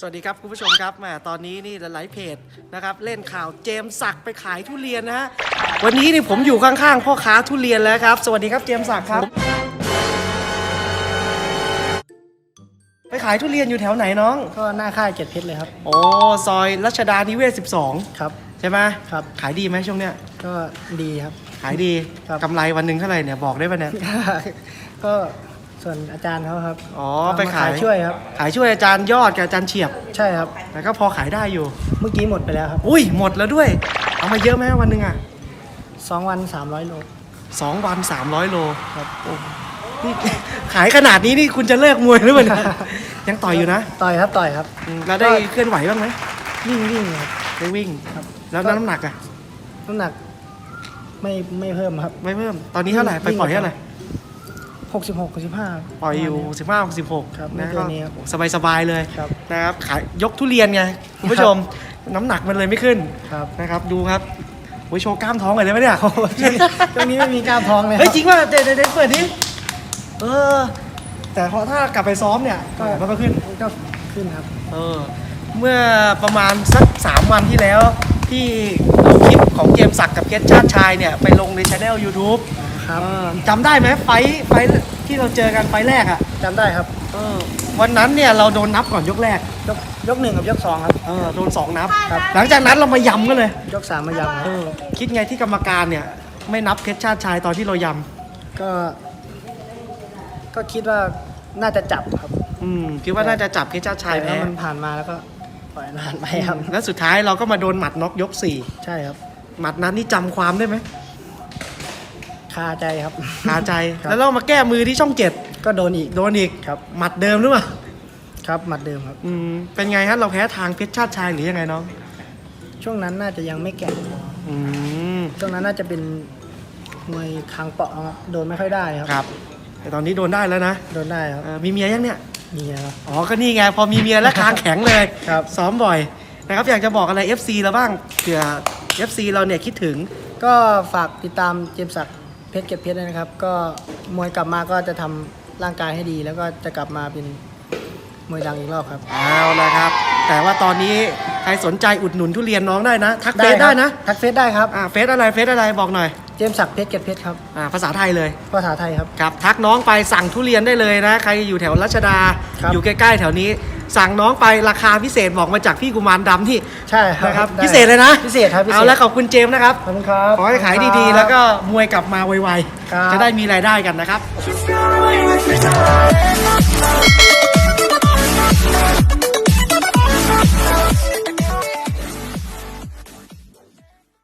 สวัสดีครับคุณผู้ชมครับแหมตอนนี้นี่หลายๆเพจนะครับเล่นข่าวเจมส์ศักดิ์ไปขายทุเรียนนะฮะวันนี้นี่ผมอยู่ข้างๆพ่อค้าทุเรียนแล้วครับ สวัสดีครับเจมส์ศักดิ์ครับ ไปขายทุเรียนอยู่แถวไหนน้องก็หน้าค่ายเจ็ดเพชรเลยครับ โอ้ซอยรัชดานิเวศครับ12ใช่ไหมครับ ขายดีไหมช่วงเนี้ยก็ดีครับ ขายดีครับกำไรวันหนึ่งเท่าไหร่เนี่ยบอกได้ปะเนี่ย ก็ ส่วนอาจารย์เขาครับอ๋อเมไปขายช่วยครับ ขายช่วยอาจารย์ยอดกับอาจารย์เฉียบ ใช่ครับ แต่ก็พอขายได้อยู่ เมื่อกี้หมดไปแล้วครับ อุ้ยหมดแล้วด้วย เอามาเยอะไหมวันหนึ่งอะสองวันสามร้อยโลสองวันสามร้อยโลครับนี่ขายขนาดนี้นี่คุณจะเลิกมวยหรือเปล่าเนี่ยยังต่อยอยู่นะ ต่อยครับต่อยครับอืมแล้วได้เคลื่อนไหวบ้างไหมวิ่งวิ่งครับได้วิ่งครับ แล้วก็น้ำหนักอะน้ำหนัก ไม่ไม่เพิ่มครับ ไม่เพิ่ม ตอนนี้เท่าไหร่ไปวิ่งปล่อยเท่าไหร่ หกสิบหกสิบห้าปล่อยอยู่สิบห้าสิบหกครับไม่นะเกิก็นนี้ครับสบายสบายๆเลยครับ นะครับขายยกทุเรียนไงคุณผู้ชม น้ำหนักมันเลยไม่ขึ้นครับ นะครับดูครับโอ้ยโชว์กล้ามท้องหน่อยได้ไหมเนี่ยโอ้โหช่วงนี้ไม่มีกล้ามท้องเลยคเฮ้ยรับจริงว่าเดี๋ยวเดี๋ยวเดี๋ยวเปิดดิเออ แต่พอถ้ากลับไปซ้อมเนี่ยก็มันก็ขึ้น ก็ขึ้นครับ เออเมื่อประมาณสักสามวันที่แล้วที่เอาคลิปของเจมส์ศักดิ์กับเกตชาติชายเนี่ย ไปลงในช anel YouTube ครับเออจำได้ไหมไฟท์ไฟท์ที่เราเจอกันไฟท์แรกอะ่ะจำได้ครับเออวันนั้นเนี่ยเราโดนนับก่อนยกแรกยกยกหนึ่งกับยกสองครับ เออโดนสองนับ ครับ หลังจากนั้นเรามายำกันเลยยกสามมายำคเอรับอคิดไงที่กรรมการเนี่ย ไม่นับเพชรชาติชายตอนที่เรายก็ ก็คิดว่าน่าจะจับครับำอืมคิดว่าน่าจะจับเพชรชาติชายแต่แพ้ว่ามันผ่านมาแล้วก็ปล่อยผ่านไปครับ แล้วสุดท้ายเราก็มาโดนหมัดน็อกยกสี่ใช่ครับ หมัดนั้นนี่จำความได้ไหมคาใจครับ คาใจ ครับ แล้วเรามาแก้มือที่ช่องเจ็ดก็โดนอีก โดนอีกครับ หมัดเดิมหรือเปล่าครับหมัดเดิมครับ อืมเป็นไงฮะเราแพ้ทางเพชรชาติชายหรือยังไงน้องช่วงนั้นน่าจะยังไม่แก่อืมช่วงนั้นน่าจะเป็นมวยคางเปาะครับโดนไม่ค่อยได้ครับ ครับ แต่ตอนนี้โดนได้แล้วนะโดนได้ครับเออมีเมียยังเนี่ย มีครับ อ๋อ ก็นี่ไง พอมีเมียแล้วคางแข็งเลยครับ ซ้อมบ่อยนะครับ อยากจะบอกอะไร FC เราบ้างเผื่อ FC เราเนี่ยคิดถึง ก็ฝากติดตามเจมส์ศักดิ์ เพชรเก็บเพชรด้วยนะครับ ก็มวยกลับมาก็จะทำร่างกายให้ดี แล้วก็จะกลับมาเป็นมวยดังอีกรอบครับ เอาละครับ แต่ว่าตอนนี้ใครสนใจอุดหนุนทุเรียนน้องได้นะ ทักเฟซคได้รับนะ ทักเฟซได้ครับอ่าเฟซอะไรเฟซอะไรบอกหน่อย เจมส์ศักดิ์เพชรเก็บเพชรครับอ่าภาษาไทยเลย ภาษาไทยครับ ครับ ทักน้องไปสั่งทุเรียนได้เลยนะ ใครอยู่แถวรัชดาครับอยู่ใกล้ๆแถวนี้ สั่งน้องไปราคาพิเศษบอกมาจากพี่กุมารดำที่ใช่ครับนะครับได้พิเศษเลยนะพิเศษครับพิเศษเอาละขอบคุณเจมส์นะครับ ขอบคุณครับ ขอให้ขายดีๆ แล้วก็มวยกลับมาไวครับ ๆ จะได้มีรายได้กันนะครับ Just got away with your time.